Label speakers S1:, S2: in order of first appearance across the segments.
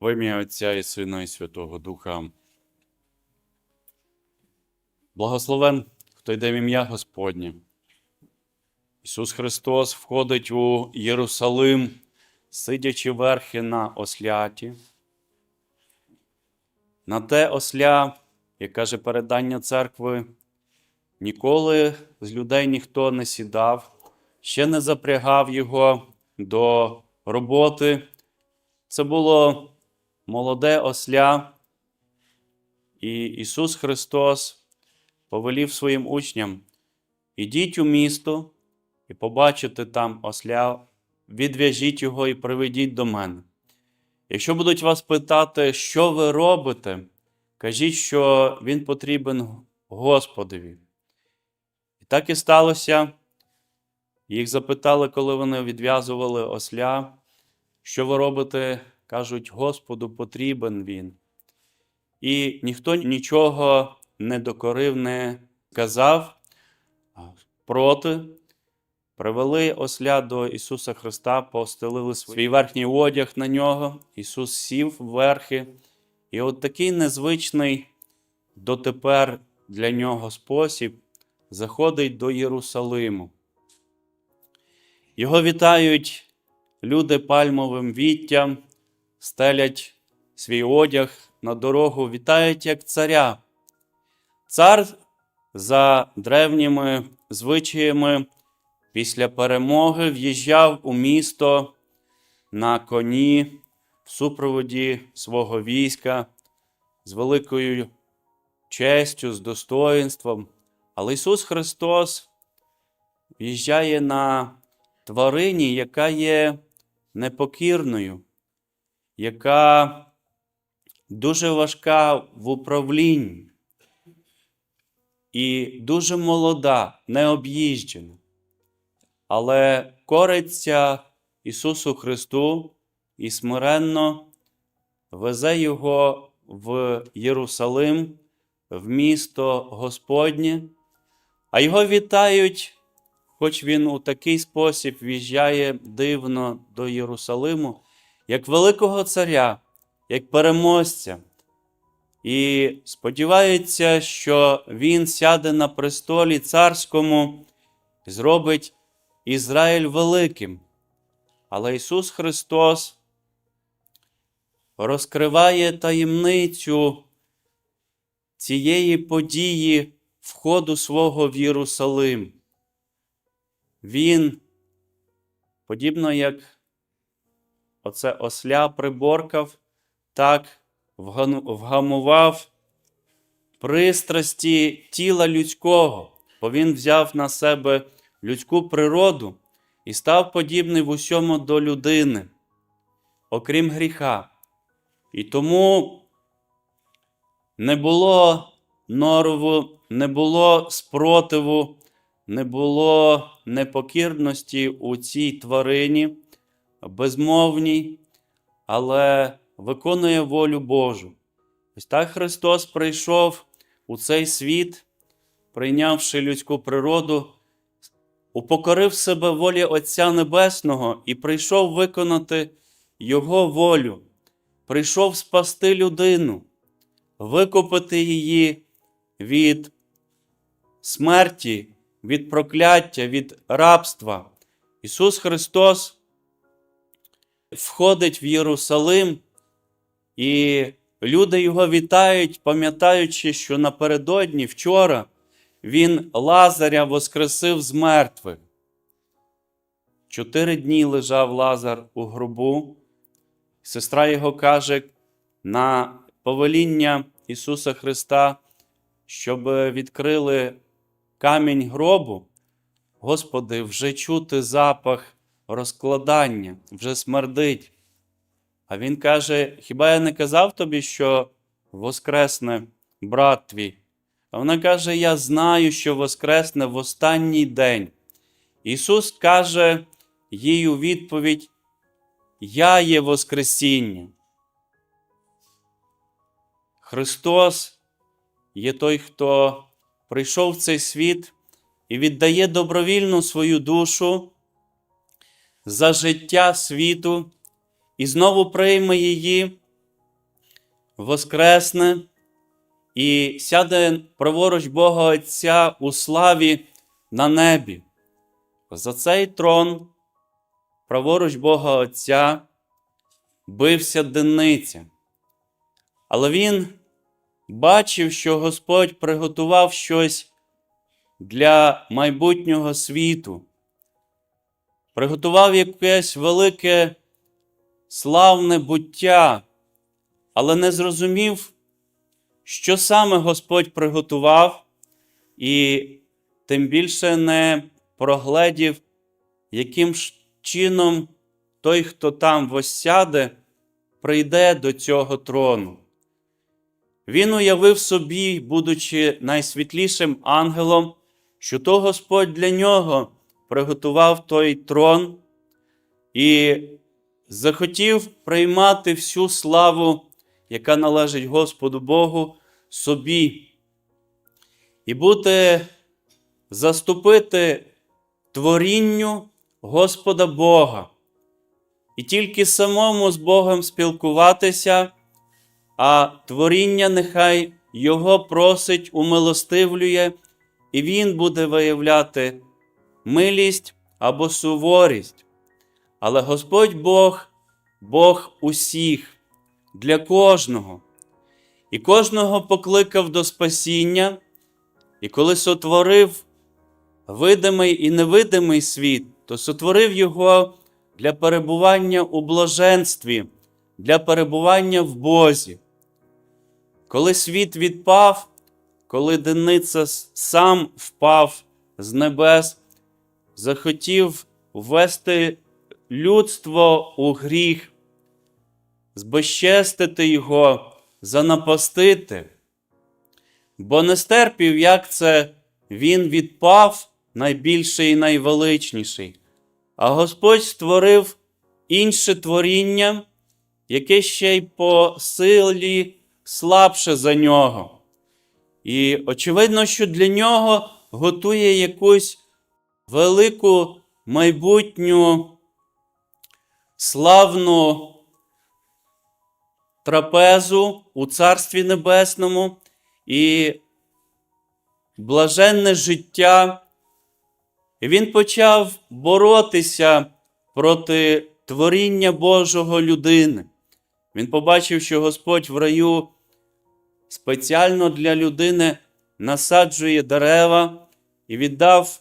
S1: В ім'я Отця і Сина і Святого Духа. Благословен, хто йде в ім'я Господнє. Ісус Христос входить у Єрусалим, сидячи верхи на осляті. На те осля, як каже передання церкви, ніколи з людей ніхто не сідав, ще не запрягав його до роботи. Це було молоде осля, і Ісус Христос повелів своїм учням: ідіть у місто і побачите там осля, відв'яжіть його і приведіть до мене. Якщо будуть вас питати, що ви робите, кажіть, що він потрібен Господові. І так і сталося. Їх запитали, коли вони відв'язували осля, що ви робите? Кажуть, Господу потрібен він. І ніхто нічого не докорив, не казав проти. Привели осля до Ісуса Христа, постелили свій верхній одяг на нього. Ісус сів верхи. І от такий незвичний дотепер для нього спосіб заходить до Єрусалиму. Його вітають люди пальмовим віттям, стелять свій одяг на дорогу, вітають як царя. Цар за древніми звичаями після перемоги в'їжджав у місто на коні в супроводі свого війська з великою честю, з достоїнством. Але Ісус Христос в'їжджає на тварині, яка є непокірною, яка дуже важка в управлінні і дуже молода, необ'їжджена. Але кориться Ісусу Христу і смиренно везе Його в Єрусалим, в місто Господнє, а його вітають, хоч він у такий спосіб в'їжджає дивно до Єрусалиму, як великого царя, як переможця. І сподівається, що він сяде на престолі царському і зробить Ізраїль великим. Але Ісус Христос розкриває таємницю цієї події входу свого в Єрусалим. Він, подібно як оце осля приборкав, так вгамував пристрасті тіла людського, бо він взяв на себе людську природу і став подібний в усьому до людини, окрім гріха. І тому не було норову, не було спротиву, не було непокірності у цій тварині, безмовній, але виконує волю Божу. Ось так Христос прийшов у цей світ, прийнявши людську природу, упокорив себе волі Отця Небесного і прийшов виконати Його волю, прийшов спасти людину, викупити її від смерті, від прокляття, від рабства. Ісус Христос входить в Єрусалим, і люди його вітають, пам'ятаючи, що напередодні вчора Він Лазаря воскресив з мертвих. Чотири дні лежав Лазар у гробу. Сестра його каже на повеління Ісуса Христа, щоб відкрили камінь гробу. Господи, вже чути запах розкладання, вже смердить. А він каже: Хіба я не казав тобі, що воскресне брат твій? А вона каже: Я знаю, що воскресне в останній день. Ісус каже їй у відповідь: Я є Воскресіння. Христос є той, хто прийшов в цей світ і віддає добровільно свою душу за життя світу і знову прийме її воскресне і сяде праворуч Бога Отця у славі на небі. За цей трон, праворуч Бога Отця, бився денниця. Але він бачив, що Господь приготував щось для майбутнього світу, приготував якесь велике славне буття, але не зрозумів, що саме Господь приготував, і тим більше не прогледів, яким чином той, хто там воссяде, прийде до цього трону. Він уявив собі, будучи найсвітлішим ангелом, що то Господь для нього приготував той трон і захотів приймати всю славу, яка належить Господу Богу, собі, і бути заступити творінню Господа Бога, і тільки самому з Богом спілкуватися, а творіння нехай Його просить, умилостивлює, і Він буде виявляти милість або суворість. Але Господь Бог, Бог усіх, для кожного, і кожного покликав до спасіння, і коли сотворив видимий і невидимий світ, то сотворив його для перебування у блаженстві, для перебування в Бозі. Коли світ відпав, коли Дениця сам впав з небес, захотів ввести людство у гріх, збезчестити його, занапастити, бо не стерпів, як це він відпав найбільший і найвеличніший, а Господь створив інше творіння, яке ще й по силі слабше за нього. І очевидно, що для нього готує якусь велику майбутню славну трапезу у Царстві Небесному і блаженне життя. І він почав боротися проти творіння Божого людини. Він побачив, що Господь в раю спеціально для людини насаджує дерева і віддав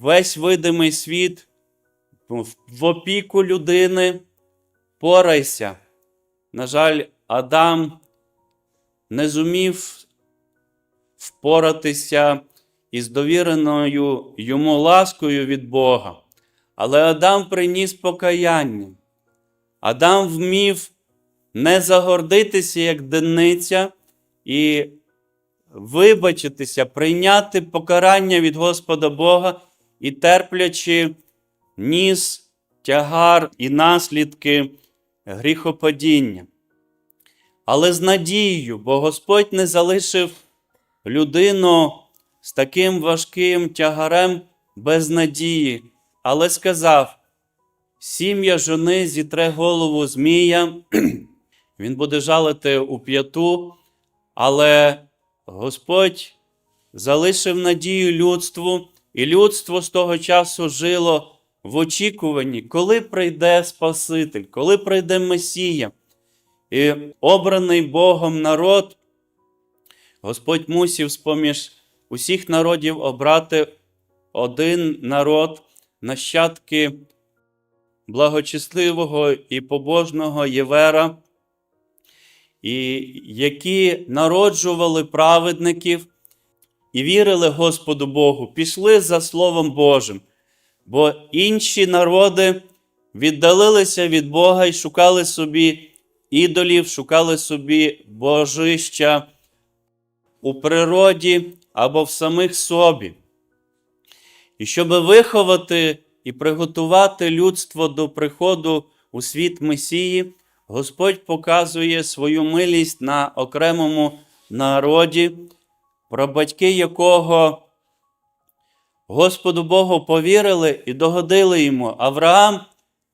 S1: весь видимий світ в опіку людини. Порайся. На жаль, Адам не зумів впоратися із довіреною йому ласкою від Бога. Але Адам приніс покаяння. Адам вмів не загордитися як денниця і вибачитися, прийняти покарання від Господа Бога і терплячи ніс, тягар і наслідки гріхопадіння. Але з надією, бо Господь не залишив людину з таким важким тягарем без надії, але сказав: сім'я жони зітре голову Змія, він буде жалити у п'яту, але Господь залишив надію людству, і людство з того часу жило в очікуванні, коли прийде Спаситель, коли прийде Месія. І обраний Богом народ, Господь мусів з-поміж усіх народів обрати один народ, нащадки благочестивого і побожного Євера, і які народжували праведників і вірили Господу Богу, пішли за Словом Божим, бо інші народи віддалилися від Бога і шукали собі ідолів, шукали собі божища у природі або в самих собі. І щоб виховати і приготувати людство до приходу у світ Месії, Господь показує свою милість на окремому народі, про батьки якого Господу Богу повірили і догодили йому. Авраам,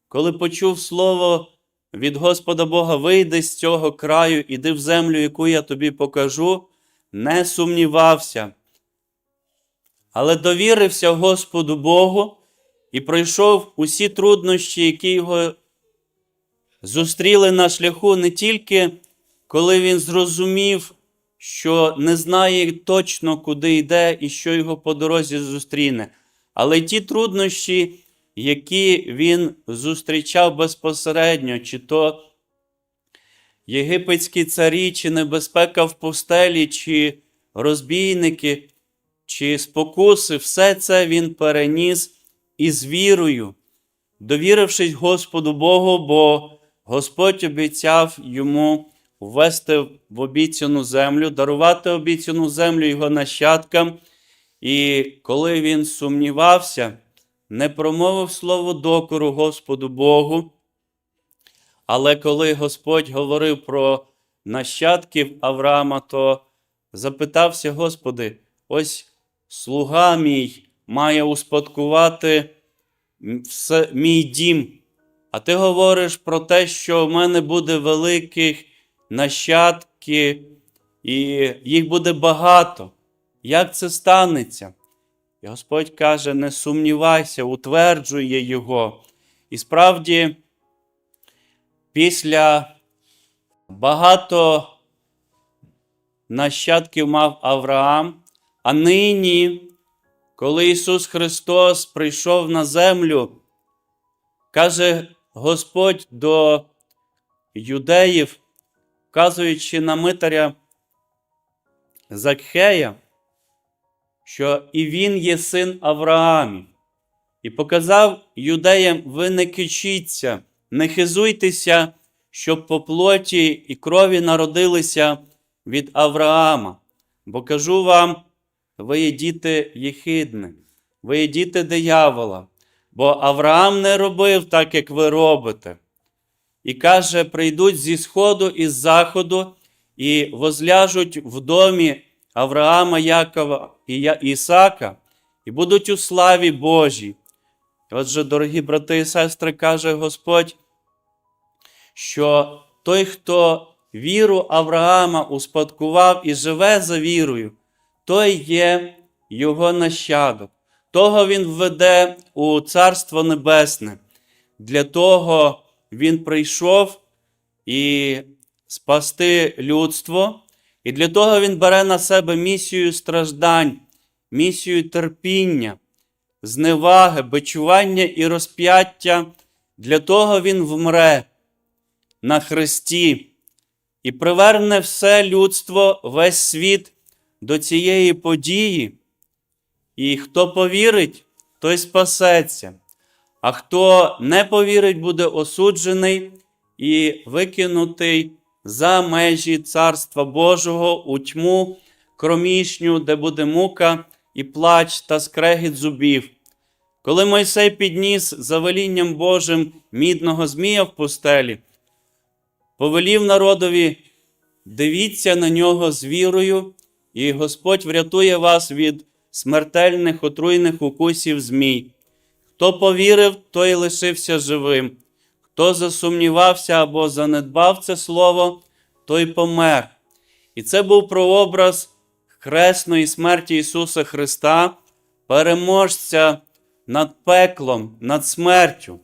S1: коли почув слово від Господа Бога, вийди з цього краю, іди в землю, яку я тобі покажу, не сумнівався, але довірився Господу Богу і пройшов усі труднощі, які його зустріли на шляху не тільки коли він зрозумів, що не знає точно, куди йде і що його по дорозі зустріне, але ті труднощі, які він зустрічав безпосередньо, чи то єгипетські царі, чи небезпека в пустелі, чи розбійники, чи спокуси, все це він переніс із вірою, довірившись Господу Богу, бо Господь обіцяв йому ввести в обіцяну землю, дарувати обіцяну землю його нащадкам. І коли він сумнівався, не промовив слово докору Господу Богу. Але коли Господь говорив про нащадків Авраама, то запитався, Господи, ось слуга мій має успадкувати мій дім. А ти говориш про те, що в мене буде великих нащадки, і їх буде багато. Як це станеться? І Господь каже: не сумнівайся, утверджує його. І справді, після багато нащадків мав Авраам, а нині, коли Ісус Христос прийшов на землю, каже Господь до юдеїв, вказуючи на митаря Закхея, що і він є син Авраамів, і показав юдеям: ви не кичіться, не хизуйтеся, щоб по плоті і крові народилися від Авраама. Бо кажу вам, ви є діти Єхидни, ви є діти диявола, бо Авраам не робив так, як ви робите. І каже: прийдуть зі сходу і з заходу, і возляжуть в домі Авраама, Якова і Ісака, і будуть у славі Божій. Отже, дорогі брати і сестри, каже Господь, що той, хто віру Авраама успадкував і живе за вірою, той є його нащадок. Того він введе у Царство Небесне. Для того він прийшов і спасти людство, і для того він бере на себе місію страждань, місію терпіння, зневаги, бичування і розп'яття. Для того він вмре на хресті і приверне все людство, весь світ до цієї події. І хто повірить, той спасеться. А хто не повірить, буде осуджений і викинутий за межі Царства Божого у тьму кромішню, де буде мука і плач та скрегіт зубів. Коли Мойсей підніс за велінням Божим мідного змія в пустелі, повелів народові, дивіться на нього з вірою, і Господь врятує вас від смертельних отруйних укусів змій. Хто повірив, той лишився живим. Хто засумнівався або занедбав це слово, той помер. І це був прообраз хресної смерті Ісуса Христа, переможця над пеклом, над смертю.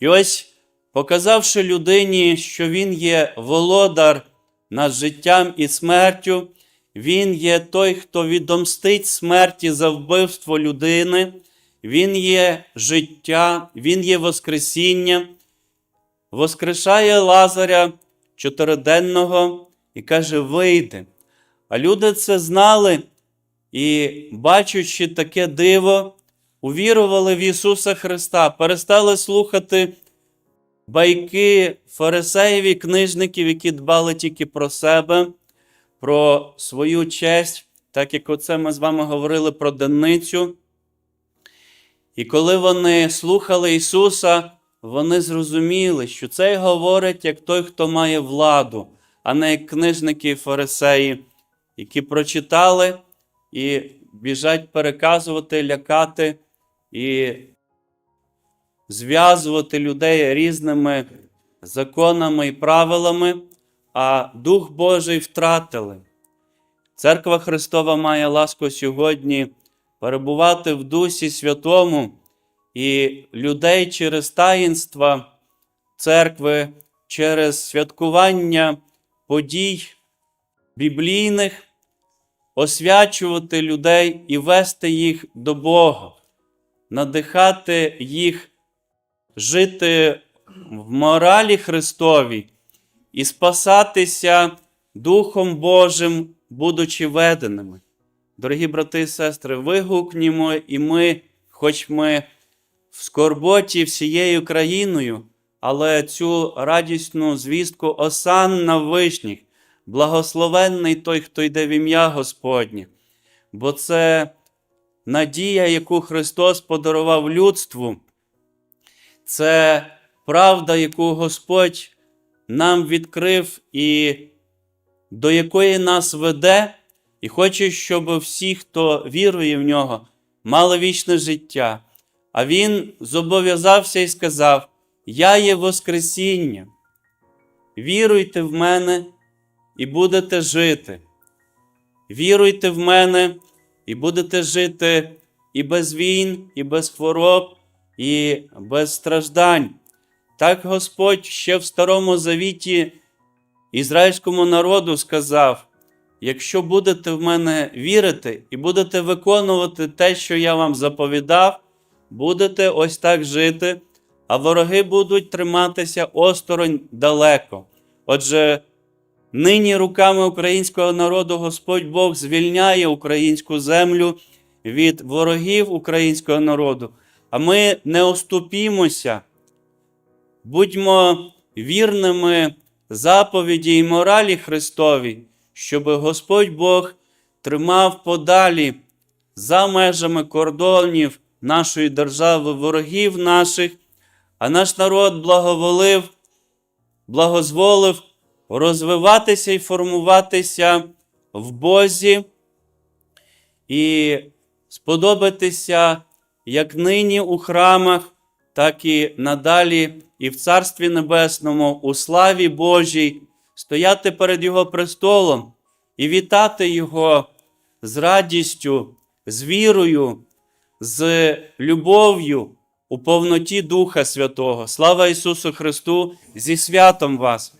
S1: І ось, показавши людині, що Він є володар над життям і смертю, Він є той, хто відомстить смерті за вбивство людини. Він є життя, Він є Воскресіння, воскрешає Лазаря чотириденного і каже: вийди. А люди це знали і, бачачи таке диво, увірували в Ісуса Христа, перестали слухати байки фарисеїв і книжників, які дбали тільки про себе, про свою честь, так як оце ми з вами говорили про денницю. І коли вони слухали Ісуса, вони зрозуміли, що цей говорить як той, хто має владу, а не як книжники і фарисеї, які прочитали і біжать переказувати, лякати і зв'язувати людей різними законами і правилами, а Дух Божий втратили. Церква Христова має ласку сьогодні перебувати в Дусі Святому і людей через таїнства церкви, через святкування подій біблійних, освячувати людей і вести їх до Бога, надихати їх жити в моралі Христовій і спасатися Духом Божим, будучи веденими. Дорогі брати і сестри, вигукнімо і ми, хоч ми в скорботі всією країною, але цю радісну звістку осан на вишніх, благословенний той, хто йде в ім'я Господнє, бо це надія, яку Христос подарував людству, це правда, яку Господь нам відкрив і до якої нас веде, і хоче, щоб всі, хто вірує в нього, мали вічне життя. А Він зобов'язався і сказав: Я є Воскресіння. Віруйте в мене і будете жити. Віруйте в мене і будете жити і без війн, і без хвороб, і без страждань. Так Господь ще в Старому Завіті ізраїльському народу сказав: якщо будете в мене вірити і будете виконувати те, що я вам заповідав, будете ось так жити, а вороги будуть триматися осторонь далеко. Отже, нині руками українського народу Господь Бог звільняє українську землю від ворогів українського народу, а ми не оступімося. Будьмо вірними заповіді і моралі Христові, щоб Господь Бог тримав подалі за межами кордонів нашої держави, ворогів наших, а наш народ благоволив, благозволив розвиватися і формуватися в Бозі і сподобатися як нині у храмах, так і надалі, і в Царстві Небесному, у славі Божій, стояти перед Його престолом і вітати Його з радістю, з вірою, з любов'ю у повноті Духа Святого. Слава Ісусу Христу! Зі святом вас!